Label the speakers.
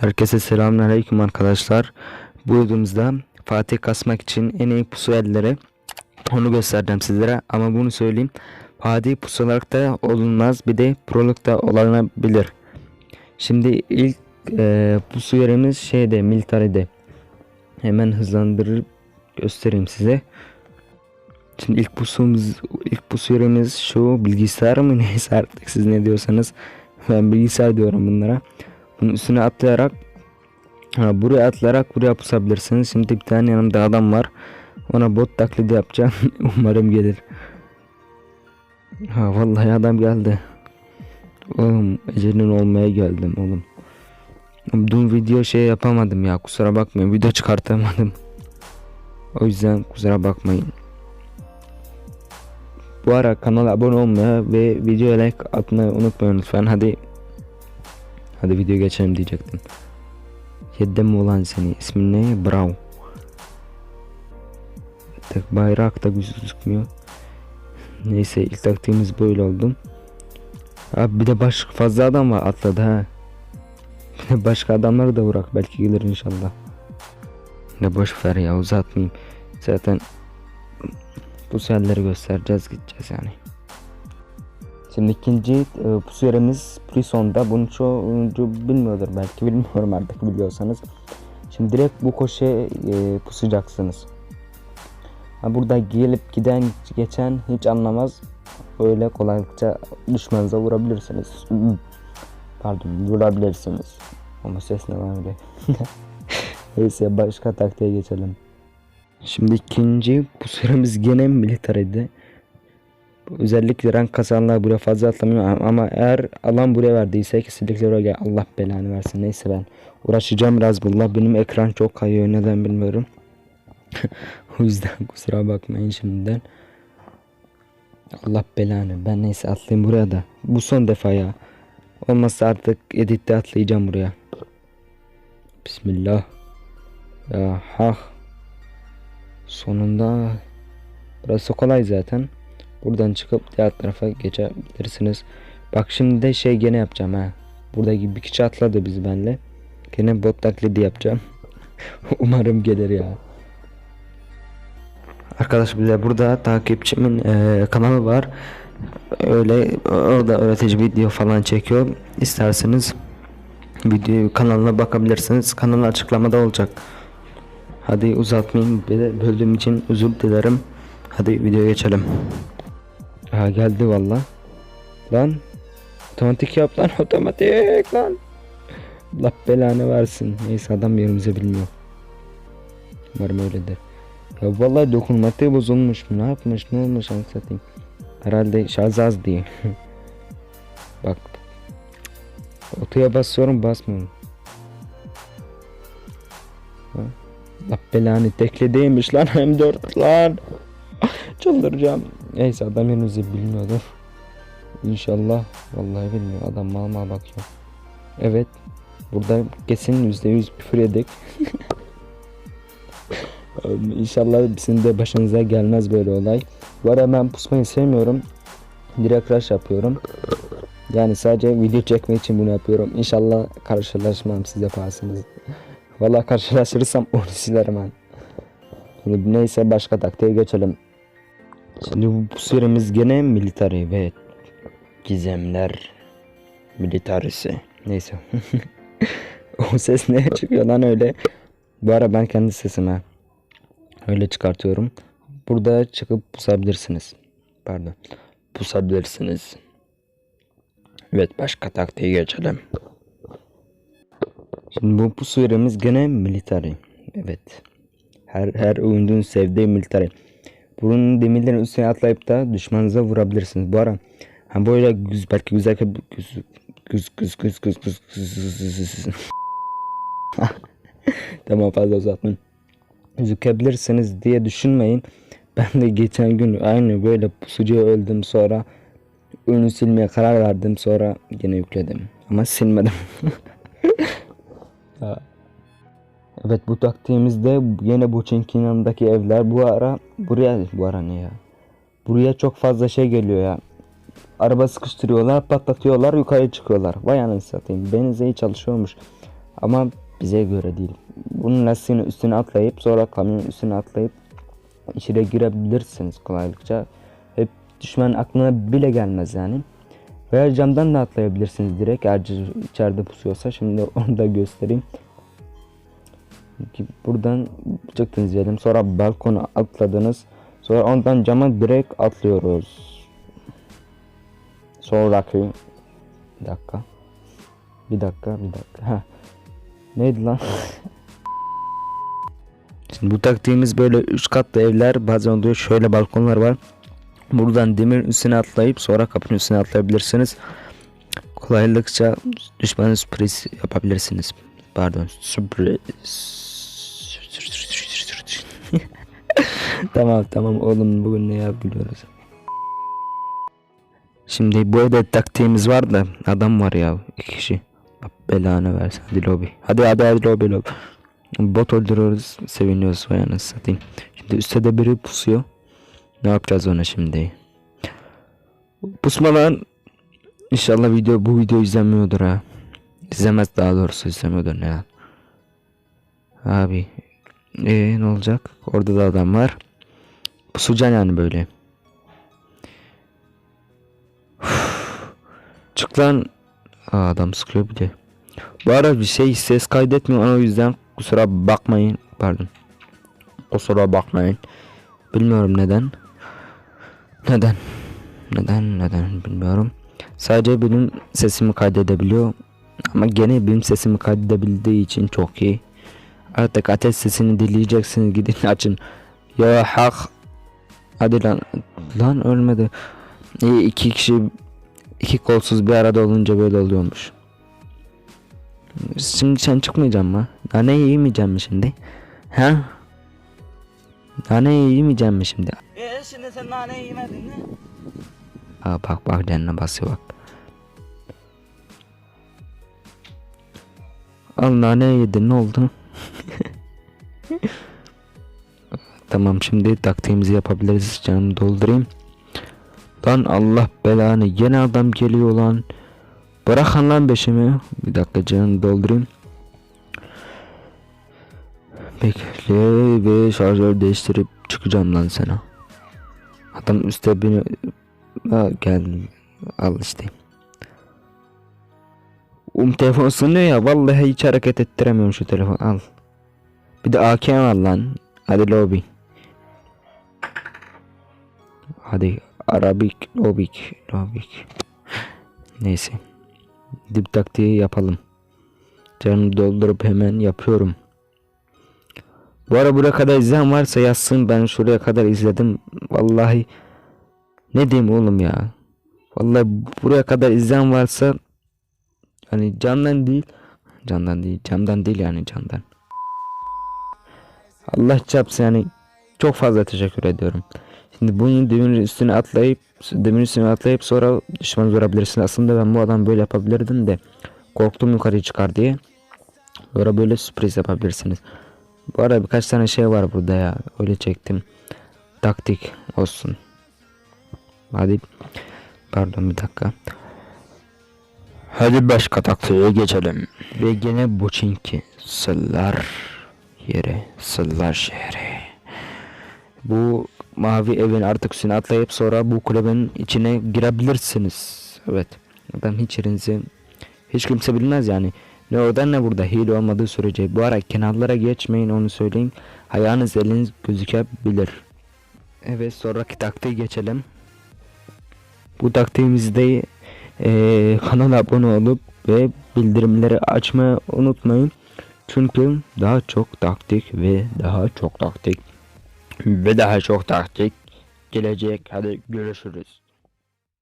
Speaker 1: Herkese selamünaleyküm arkadaşlar. Bu videomuzda Fatih kasmak için en iyi pusu elleri onu göstereceğim sizlere ama bunu söyleyeyim. Fatih pusu olarak da olunmaz bir de prolukta olabilir. Şimdi ilk e, pusu yerimiz şeyde militaride. Hemen hızlandırıp göstereyim size. Şimdi ilk pusumuz ilk pusu yerimiz şu bilgisayar mı neyse artık siz ne diyorsanız ben bilgisayar diyorum bunlara. Bunun üstüne atlayarak buraya atlayarak buraya pusabilirsiniz. Şimdi bir tane yanımda adam var. Ona bot taklidi yapacağım. Umarım gelir. Ha vallahi adam geldi. Oğlum ecelin olmaya geldim oğlum. Dün video şey yapamadım ya kusura bakmayın video çıkartamadım. O yüzden kusura bakmayın. Bu ara kanala abone olmayı ve videoya like atmayı unutmayın lütfen. Hadi Hadi video geçelim diyecektim. Yedim mi ulan seni? İsmin ne? Bravo. Tek bayrak da gözükmüyor. Neyse ilk taktiğimiz böyle oldu. Abi bir de baş fazla adam var atladı ha. Başka adamları da bırak belki gelir inşallah. Ne boş ver ya uzatmayayım. Zaten bu seferleri göstereceğiz gideceğiz yani. Şimdi ikinci e, pusu yerimiz Prison'da. Bunu çoğu oyuncu bilmiyordur belki bilmiyorum artık biliyorsanız. Şimdi direkt bu koşuya e, pusacaksınız. Burada gelip giden geçen hiç anlamaz. Öyle kolaylıkça düşmanınıza vurabilirsiniz. Pardon vurabilirsiniz. Ama ses ne lan öyle. Neyse başka taktiğe geçelim. Şimdi ikinci pusu yerimiz gene militaride. Özellikle rank kasanlar buraya fazla atlamıyor ama eğer alan buraya verdiyse kesinlikle oraya Allah belanı versin. Neyse ben uğraşacağım biraz bununla. Benim ekran çok kayıyor neden bilmiyorum. o yüzden kusura bakmayın şimdiden. Allah belanı. Ben neyse atlayayım buraya da. Bu son defa ya. Olmazsa artık editte atlayacağım buraya. Bismillah. Ya ha. Sonunda. Burası kolay zaten. Buradan çıkıp diğer tarafa geçebilirsiniz. Bak şimdi de şey gene yapacağım ha. Buradaki bir kişi atladı biz benle. Gene bot taklidi yapacağım. Umarım gelir ya. Arkadaş bile burada takipçimin e, kanalı var. Öyle orada öğretici video falan çekiyor. İsterseniz video kanalına bakabilirsiniz. Kanal açıklamada olacak. Hadi uzatmayayım. Böldüğüm için özür dilerim. Hadi videoya geçelim. Ha geldi valla. Lan. Otomatik yap lan otomatik lan. Allah belanı versin. Neyse adam yerimize bilmiyor. Umarım öyledir. Ya vallahi dokunmatiği bozulmuş mu? Ne yapmış? Ne olmuş anlatayım. Herhalde şarj az diye. Bak. Otoya basıyorum basmıyorum. Allah belanı tekledeymiş lan M4 lan. Çıldıracağım. Neyse adam henüz bilmiyordur. İnşallah. Vallahi bilmiyor. Adam mal mal bakıyor. Evet. Burada kesin yüzde yüz küfür yedik. İnşallah sizin de başınıza gelmez böyle olay. Bu arada ben pusmayı sevmiyorum. Direkt rush yapıyorum. Yani sadece video çekmek için bunu yapıyorum. İnşallah karşılaşmam siz yaparsınız. Vallahi karşılaşırsam onu silerim ben. Şimdi neyse başka taktiğe geçelim. Şimdi bu serimiz gene military ve gizemler militarisi. Neyse. o ses ne çıkıyor lan öyle. Bu ara ben kendi sesime öyle çıkartıyorum. Burada çıkıp pusabilirsiniz. Pardon. Pusabilirsiniz. Evet başka taktiğe geçelim. Şimdi bu pusu yerimiz gene military. Evet. Her her oyuncunun sevdiği military. Bunun demirlerin üstüne atlayıp da düşmanınıza vurabilirsiniz. Bu ara ha böyle güz belki güzel güz güz güz güz güz güz güz Tamam fazla uzatmayın. gözükebilirsiniz diye düşünmeyin. Ben de geçen gün aynı böyle pusucuya öldüm sonra oyunu silmeye karar verdim sonra yine yükledim ama silmedim. Ya. Evet bu taktiğimizde yine bu çinkin yanındaki evler bu ara buraya bu ara ne ya? Buraya çok fazla şey geliyor ya. Araba sıkıştırıyorlar, patlatıyorlar, yukarı çıkıyorlar. Vay anasını satayım. Benize iyi çalışıyormuş. Ama bize göre değil. Bunun lastiğinin üstüne atlayıp sonra kamyonun üstüne atlayıp içeri girebilirsiniz kolaylıkça. Hep düşman aklına bile gelmez yani. Veya camdan da atlayabilirsiniz direkt eğer içeride pusuyorsa. Şimdi onu da göstereyim. Buradan çıktınız diyelim. Sonra balkona atladınız. Sonra ondan cama direkt atlıyoruz. Sonraki bir dakika. Bir dakika, bir dakika. Ha. Neydi lan? Şimdi bu taktiğimiz böyle üç katlı evler bazen oluyor şöyle balkonlar var. Buradan demir üstüne atlayıp sonra kapının üstüne atlayabilirsiniz. Kolaylıkça düşmanı sürpriz yapabilirsiniz. Pardon sürpriz. Tamam tamam oğlum bugün ne yapıyoruz? Şimdi bu evde taktiğimiz var da adam var ya iki kişi. Belanı versin hadi lobi. Hadi hadi hadi lobi lobi. Bot öldürüyoruz seviniyoruz vay anasını satayım. Şimdi üstte de biri pusuyor. Ne yapacağız ona şimdi? Pusmadan inşallah video bu video izlenmiyordur ha. İzlemez daha doğrusu izlemiyordur ne. Abi ee, ne olacak? Orada da adam var. Pusucan yani böyle. Çık lan. Aa, adam sıkıyor bir de. Bu ara bir şey ses kaydetmiyor o yüzden kusura bakmayın. Pardon. Kusura bakmayın. Bilmiyorum neden. Neden? Neden? Neden? Bilmiyorum. Sadece benim sesimi kaydedebiliyor. Ama gene benim sesimi kaydedebildiği için çok iyi. Artık ateş sesini dinleyeceksiniz gidin açın. Ya hak. Hadi lan. Lan ölmedi. İyi iki kişi iki kolsuz bir arada olunca böyle oluyormuş. Şimdi sen çıkmayacaksın mı? Nane yemeyeceksin mi şimdi? Ha? Nane yemeyeceksin mi şimdi?
Speaker 2: E şimdi sen nane yemedin mi?
Speaker 1: Aa bak bak canına basıyor bak. Al nane yedin ne oldu? tamam şimdi taktiğimizi yapabiliriz canımı doldurayım. Lan Allah belanı yine adam geliyor lan. Bırakın lan beşimi. Bir dakika canımı doldurayım. Bekle ve şarjör değiştirip çıkacağım lan sana. Adam üstte beni ha, gel al işte. Um telefon ısınıyor ya vallahi hiç hareket ettiremiyorum şu telefon al. Bir de AK var lan. Hadi lobby. Hadi Arabik lobik lobik. Neyse. Dip taktiği yapalım. Canımı doldurup hemen yapıyorum. Bu ara buraya kadar izleyen varsa yazsın ben şuraya kadar izledim. Vallahi ne diyeyim oğlum ya. Vallahi buraya kadar izleyen varsa hani candan değil candan değil candan değil yani candan. Allah çarpsın yani çok fazla teşekkür ediyorum. Şimdi bunun demirin üstüne atlayıp demirin üstüne atlayıp sonra düşmanı vurabilirsin. Aslında ben bu adam böyle yapabilirdim de korktum yukarı çıkar diye. Sonra böyle sürpriz yapabilirsiniz. Bu arada birkaç tane şey var burada ya. Öyle çektim. Taktik olsun. Hadi. Pardon bir dakika. Hadi başka taktiğe geçelim. Ve gene Boçinki. Sıllar yere. Sıllar şehri. Bu mavi evin artık üstüne atlayıp sonra bu kulübün içine girebilirsiniz. Evet. Adam hiç yerinizi hiç kimse bilmez yani. Ne orada ne burada hile olmadığı sürece. Bu ara kenarlara geçmeyin onu söyleyin. Ayağınız eliniz gözükebilir. Evet sonraki taktiğe geçelim. Bu taktiğimizde eee kanala abone olup ve bildirimleri açmayı unutmayın. Çünkü daha çok taktik ve daha çok taktik ve daha çok taktik gelecek. Hadi görüşürüz.